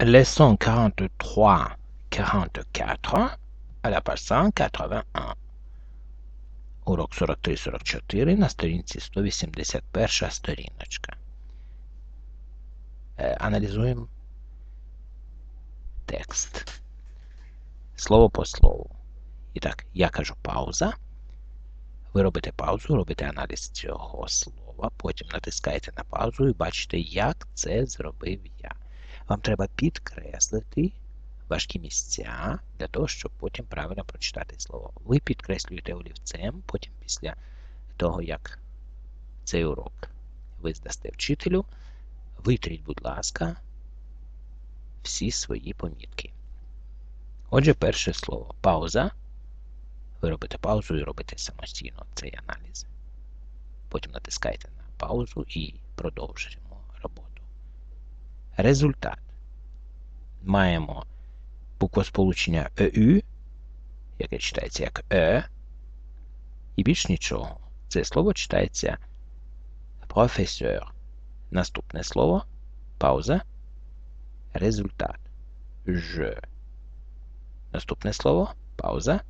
leçon 43-44 à la page 181. Урок 43-44 на сторінці 181 сторіночка. Аналізуємо текст. Слово по слову. І так, я кажу пауза. Ви робите паузу, робите аналіз цього слова, потім натискаєте на паузу і бачите, як це зробив я. Вам треба підкреслити важкі місця для того, щоб потім правильно прочитати слово. Ви підкреслюєте олівцем, потім після того, як цей урок ви здасте вчителю, витріть, будь ласка, всі свої помітки. Отже, перше слово пауза. Ви робите паузу і робите самостійно цей аналіз. Потім натискаєте на паузу і продовжуємо. Результат. Маємо буквосполучення EU, яке читається як Е, і більш нічого. Це слово читається професор. Наступне слово пауза. Результат. Ж. Наступне слово пауза.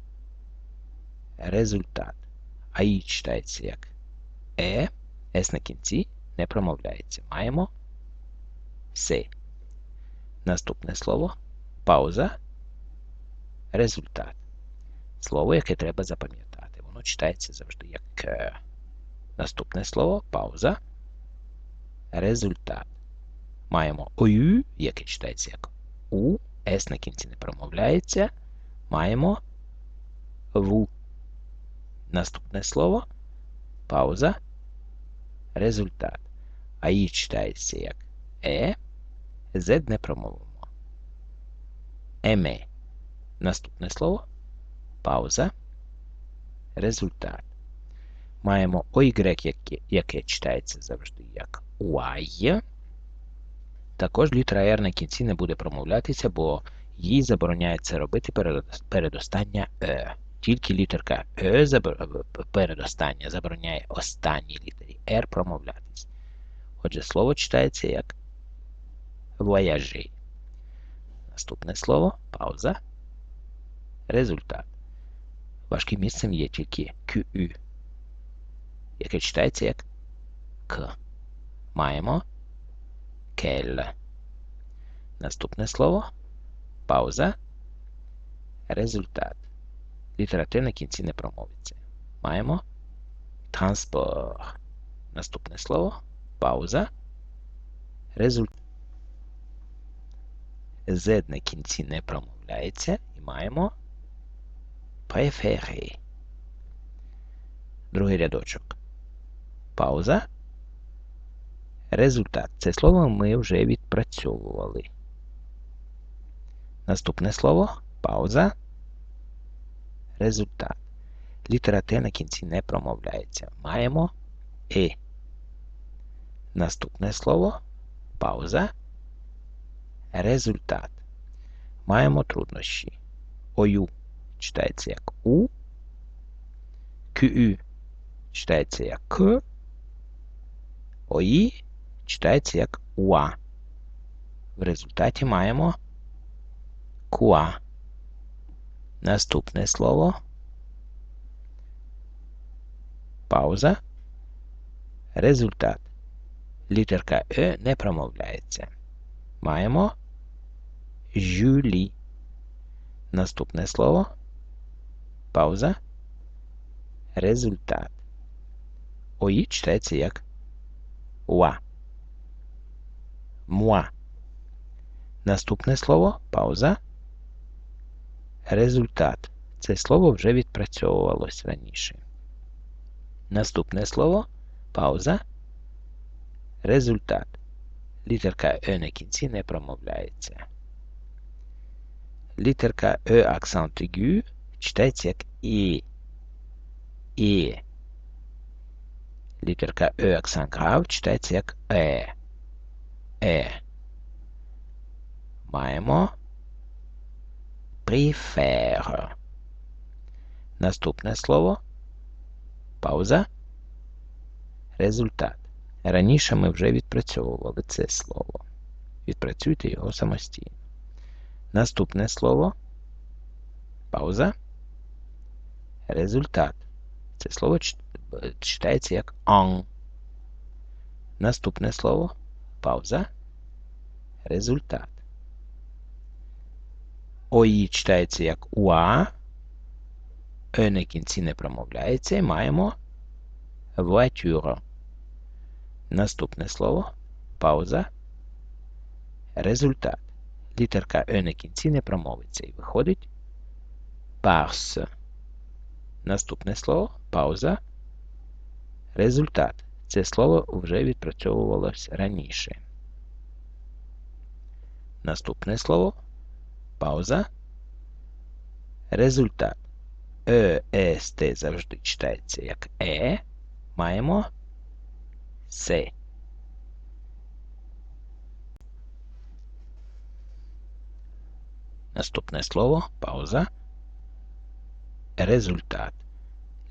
Результат. А і читається як Е. С на кінці не промовляється. Маємо С. Наступне слово пауза. Результат. Слово, яке треба запам'ятати. Воно читається завжди як К. Наступне слово пауза. Результат. Маємо ОЮ, яке читається як У. С на кінці не промовляється. Маємо ВУ. Наступне слово пауза. Результат. А і читається як Е. З не промовимо. Еме. Наступне слово пауза. Результат. Маємо OY, яке, читається завжди як Y. Також літера R на кінці не буде промовлятися, бо їй забороняється робити передостання Е. Тільки літерка Е передостання забороняє останній літері R промовлятись. Отже, слово читається як voyager. Наступне слово пауза. Результат. Важким місцем є тільки QU, яке читається як К. Маємо кель. Наступне слово пауза. Результат. Літера Т на кінці не промовиться. Маємо транспорт. Наступне слово пауза. Результат. Z на кінці не промовляється і маємо préféré. Другий рядочок. Пауза. Результат. Це слово ми вже відпрацьовували. Наступне слово пауза. Результат. Літера Т на кінці не промовляється. Маємо Е. Наступне слово пауза. Результат. Маємо труднощі. ОЮ читається як У. QU читається як К. ОІ читається як УА. В результаті маємо КУА. Наступне слово. Пауза. Результат. Літерка Е не промовляється. Маємо Жюлі. Наступне слово. Пауза. Результат. ОІ читається як УА. Муа. Наступне слово пауза. Результат. Це слово вже відпрацьовувалось раніше. Наступне слово пауза. Результат. Літерка Е на кінці не промовляється. Літерка Е акцент aigu читається як І. І. Літерка Е акцент грав читається як Е. Е. Маємо préfère. Наступне слово. Пауза. Результат. Раніше ми вже відпрацьовували це слово. Відпрацюйте його самостійно. Наступне слово. Пауза. Результат. Це слово читається як on. Наступне слово. Пауза. Результат. ОІ читається як уа. Е на кінці не промовляється і маємо voiture. Наступне слово. Пауза. Результат. Літерка Е на кінці не промовиться і виходить парс. Наступне слово. Пауза. Результат. Це слово вже відпрацьовувалося раніше. Наступне слово. Пауза. Результат. Е, С, Т завжди читається як Е. Маємо С. Наступне слово. Пауза. Результат.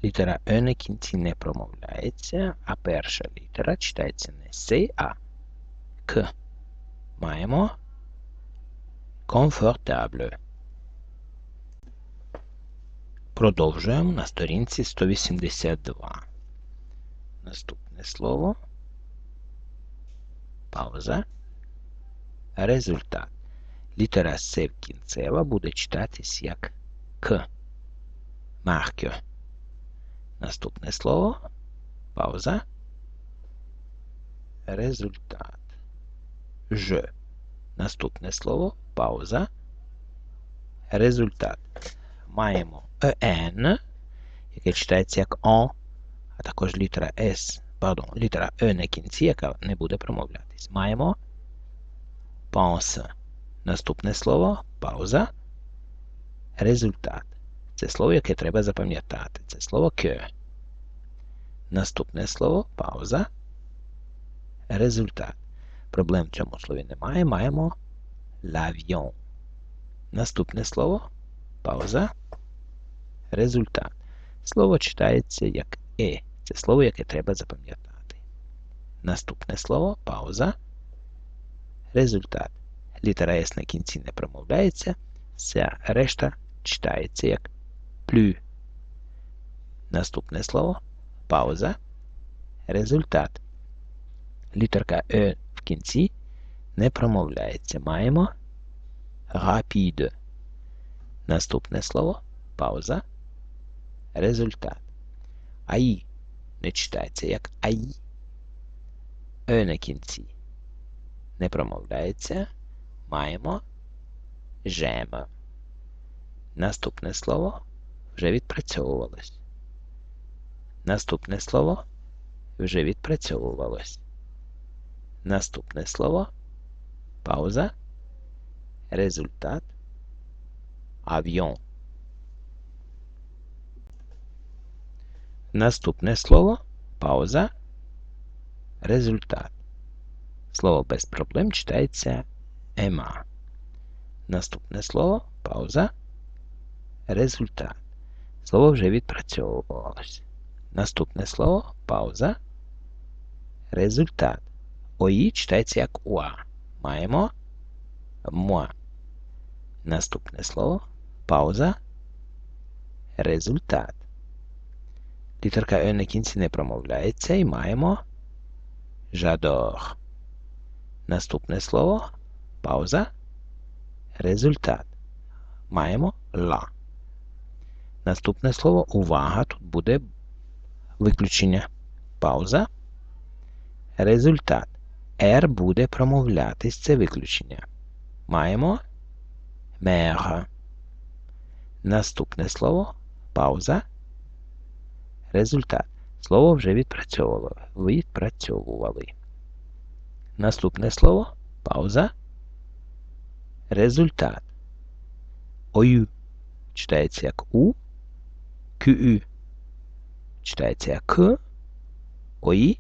Літера Е на кінці не промовляється, а перша літера читається не С, а К. Маємо Комфортабле. Продовжуємо на сторінці 182. Наступне слово. Пауза. Результат. Літера С кінцева буде читатись як К. Маркю. Наступне слово. Пауза. Результат. Ж. Наступне слово. Пауза. Результат. Маємо EN, яке читається як О, а також літера С, пардон, літера Е на кінці, яка не буде промовлятись. Маємо pense. Наступне слово пауза. Результат. Це слово, яке треба запам'ятати. Це слово que. Наступне слово пауза. Результат. Проблем в цьому слові немає. Маємо l'avion. Наступне слово пауза. Результат. Слово читається як е. Це слово, яке треба запам'ятати. Наступне слово пауза. Результат. Літера С на кінці не промовляється. Вся решта читається як плю. Наступне слово пауза. Результат. Літерка Е в кінці не промовляється. Маємо rapide. Наступне слово пауза. Результат. АІ не читається як АІ. Е на кінці. Не промовляється. Маємо жема. Наступне слово вже відпрацьовувалось. Наступне слово вже відпрацьовувалось. Наступне слово пауза. Результат. Авіон. Наступне слово пауза. Результат. Слово без проблем читається ема. Наступне слово пауза. Результат. Слово вже відпрацьовувалось. Наступне слово пауза. Результат. ОІ читається як уа. Маємо муа. Наступне слово пауза. Результат. Літерка Е на кінці не промовляється і маємо жадор. Наступне слово пауза. Результат. Маємо ла. Наступне слово увага. Тут буде виключення. Пауза. Результат. R буде промовлятись це виключення. Маємо мера. Наступне слово пауза. Результат. Слово вже відпрацьовували. Відпрацьовували. Наступне слово пауза. Результат. Ою читається як У. КЮ читається як К. ОІ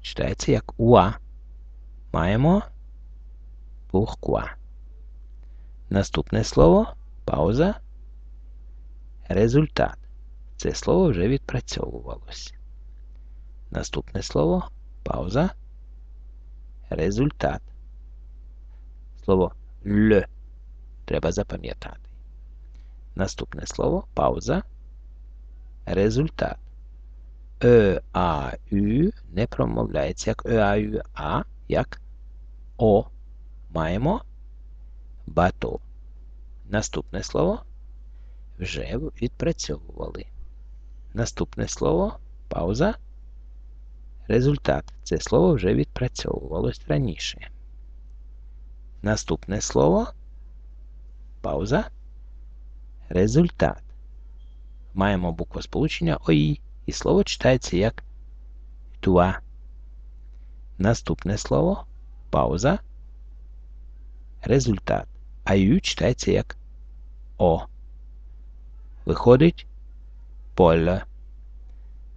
читається як УА. Маємо pourquoi. Наступне слово пауза. Результат. Це слово вже відпрацьовувалось. Наступне слово пауза. Результат. Слово Л треба запам'ятати. Наступне слово пауза. Результат. Е, А, Ю не промовляється як Е, А, Ю, а як О. Маємо бато. Наступне слово вже відпрацьовували. Наступне слово пауза. Результат. Це слово вже відпрацьовувалось раніше. Наступне слово пауза. Результат. Маємо букву сполучення ОІ, і слово читається як туа. Наступне слово пауза. Результат. А ю читається як О. Виходить поле.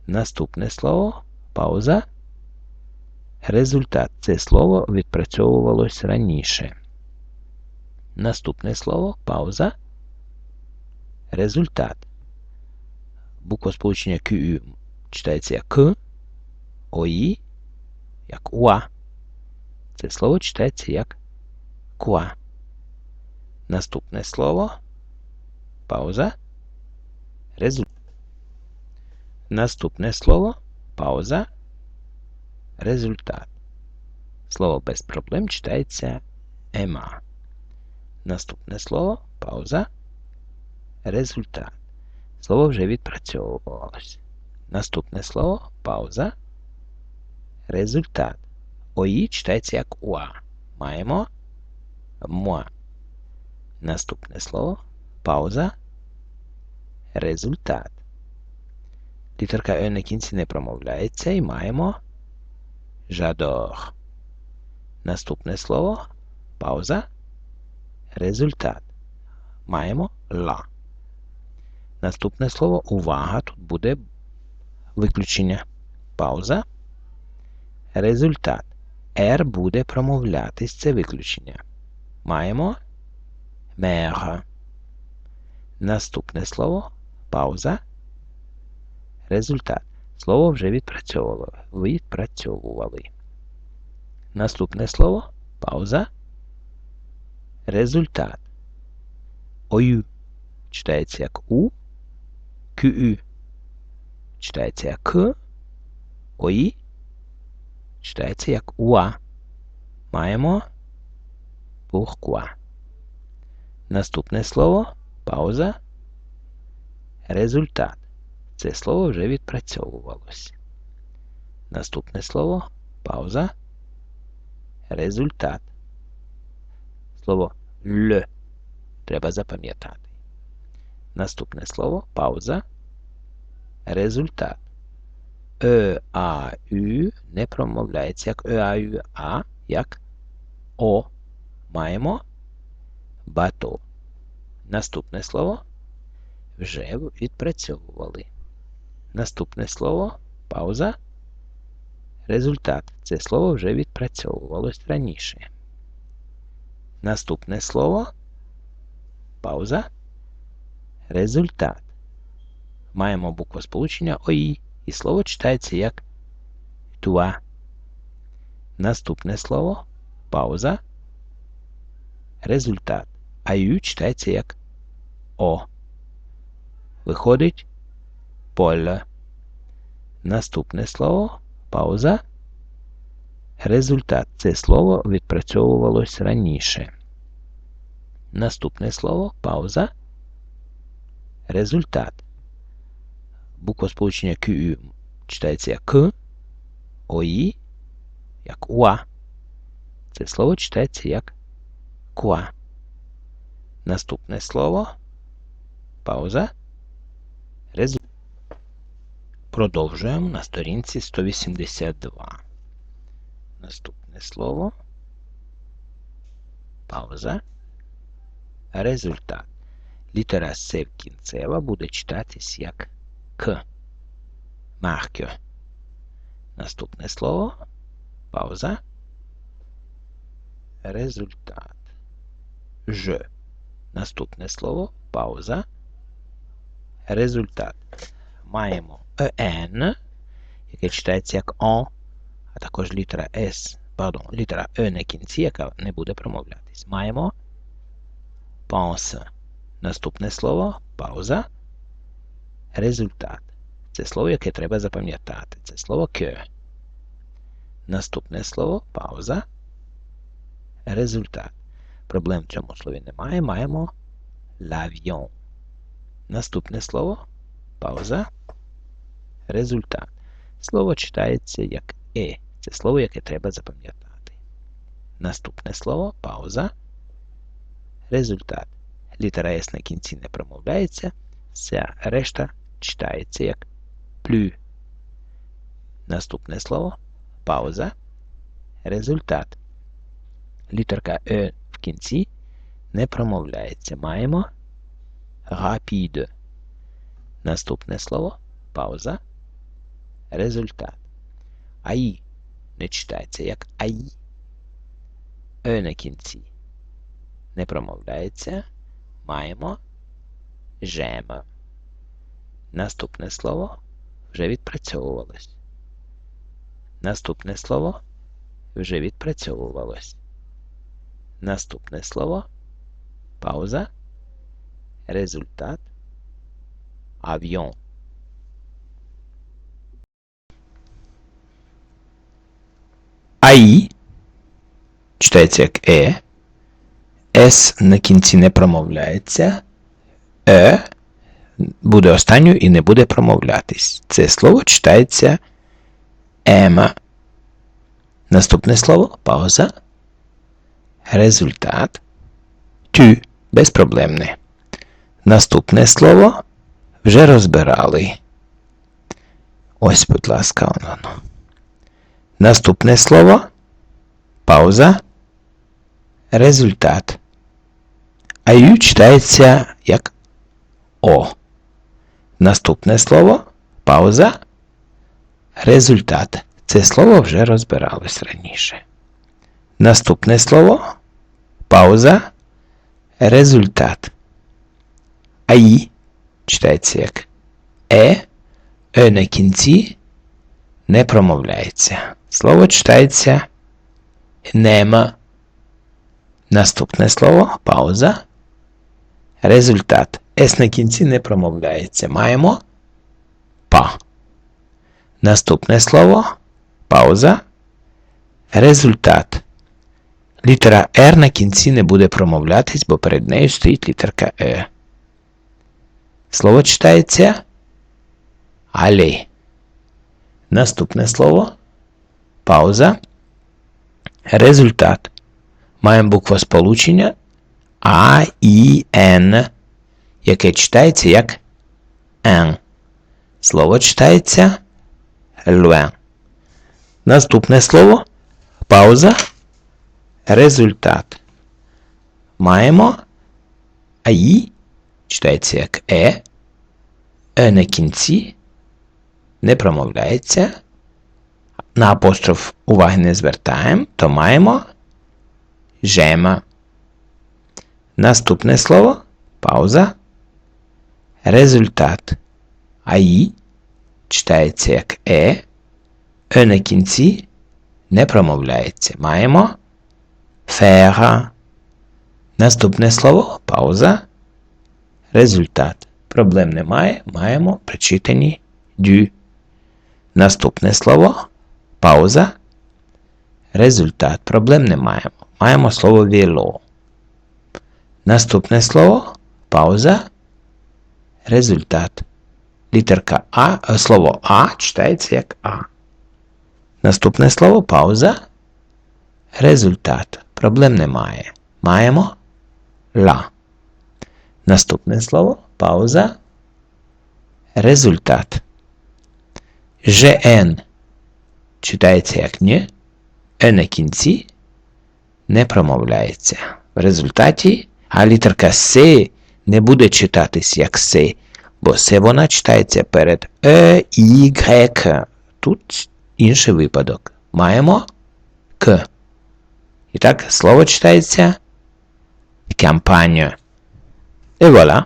Наступне слово пауза. Результат. Це слово відпрацьовувалось раніше. Наступне слово пауза. Результат. Буква сполучення QU читається як К, ОІ, як УА. Це слово читається як КУА. Наступне слово. Пауза. Результат. Наступне слово. Пауза. Результат. Слово без проблем читається ема. Наступне слово. Пауза. Результат. Слово вже відпрацьовувалось. Наступне слово пауза. Результат. ОІ читається як УА. Маємо муа. Наступне слово пауза. Результат. Літерка Е на кінці не промовляється і маємо жадор. Наступне слово пауза. Результат. Маємо ла. Наступне слово увага. Тут буде виключення. Пауза. Результат. R буде промовлятись. Це виключення. Маємо мега. Наступне слово. Пауза. Результат. Слово вже відпрацьовувало. Відпрацьовували. Наступне слово. Пауза. Результат. Ою. Читається як У. QU читається як К, ОІ читається як УА. Маємо pourquoi. Наступне слово пауза. Результат. Це слово вже відпрацьовувалось. Наступне слово пауза. Результат. Слово Л треба запам'ятати. Наступне слово пауза. Результат. Е, А, Ю не промовляється як Е, А, Ю, А, як О. Маємо бато. Наступне слово вже відпрацьовували. Наступне слово пауза. Результат. Це слово вже відпрацьовувалось раніше. Наступне слово пауза. Результат. Маємо букву сполучення ОІ, і слово читається як туа. Наступне слово пауза. Результат. А ю читається як О. Виходить поле. Наступне слово пауза. Результат. Це слово відпрацьовувалось раніше. Наступне слово пауза. Результат. Буква сполучення QU читається як К, ОІ, як УА. Це слово читається як КУА. Наступне слово. Пауза. Результат. Продовжуємо на сторінці 182. Наступне слово. Пауза. Результат. Літера С кінцева буде читатись як К. Маркю. Наступне слово. Пауза. Результат. Ж. Наступне слово. Пауза. Результат. Маємо ЕН, яке читається як О, а також літера С, пардон, літера Е на кінці, яка не буде промовлятись. Маємо pense. Наступне слово пауза. Результат. Це слово, яке треба запам'ятати. Це слово que. Наступне слово пауза. Результат. Проблем в цьому слові немає. Маємо l'avion. Наступне слово пауза. Результат. Слово читається як е. Це слово, яке треба запам'ятати. Наступне слово пауза. Результат. Літера С на кінці не промовляється. Вся решта читається як плю. Наступне слово пауза. Результат. Літерка Е в кінці не промовляється. Маємо rapide. Наступне слово пауза. Результат. АІ не читається як АІ. Е на кінці не промовляється. Маємо жема. Наступне слово вже відпрацьовувалось. Наступне слово вже відпрацьовувалось. Наступне слово пауза. Результат авіон. АІ читається як Е. С на кінці не промовляється. Е буде останньою і не буде промовлятись. Це слово читається ема. Наступне слово пауза. Результат. Тю безпроблемне. Наступне слово вже розбирали. Ось, будь ласка, воно. Наступне слово пауза. Результат. А ю читається як О. Наступне слово пауза. Результат. Це слово вже розбиралось раніше. Наступне слово пауза. Результат. АІ читається як Е. Е на кінці не промовляється. Слово читається нема. Наступне слово пауза. Результат. С на кінці не промовляється. Маємо па. Наступне слово пауза. Результат. Літера R на кінці не буде промовлятись, бо перед нею стоїть літерка Е. Слово читається але. Наступне слово пауза. Результат. Маємо буква сполучення А, І, Н, яке читається як Н. Слово читається луен. Наступне слово пауза. Результат. Маємо АІ, читається як Е. Е на кінці не промовляється. На апостроф уваги не звертаємо, то маємо жема. Наступне слово пауза. Результат. АІ читається як Е. Е на кінці не промовляється. Маємо фера. Наступне слово пауза. Результат. Проблем немає. Маємо причитані дю. Наступне слово пауза. Результат. Проблем не маємо. Маємо слово віло. Наступне слово пауза. Результат. Літерка А, слово А читається як А. Наступне слово пауза. Результат. Проблем немає. Маємо ла. Наступне слово пауза. Результат. ЖН читається як «ні», Е на кінці не промовляється. В результаті а літерка С не буде читатись як С, бо С вона читається перед Е, Y. Тут інший випадок. Маємо К. І так, слово читається кампанія. І voilà.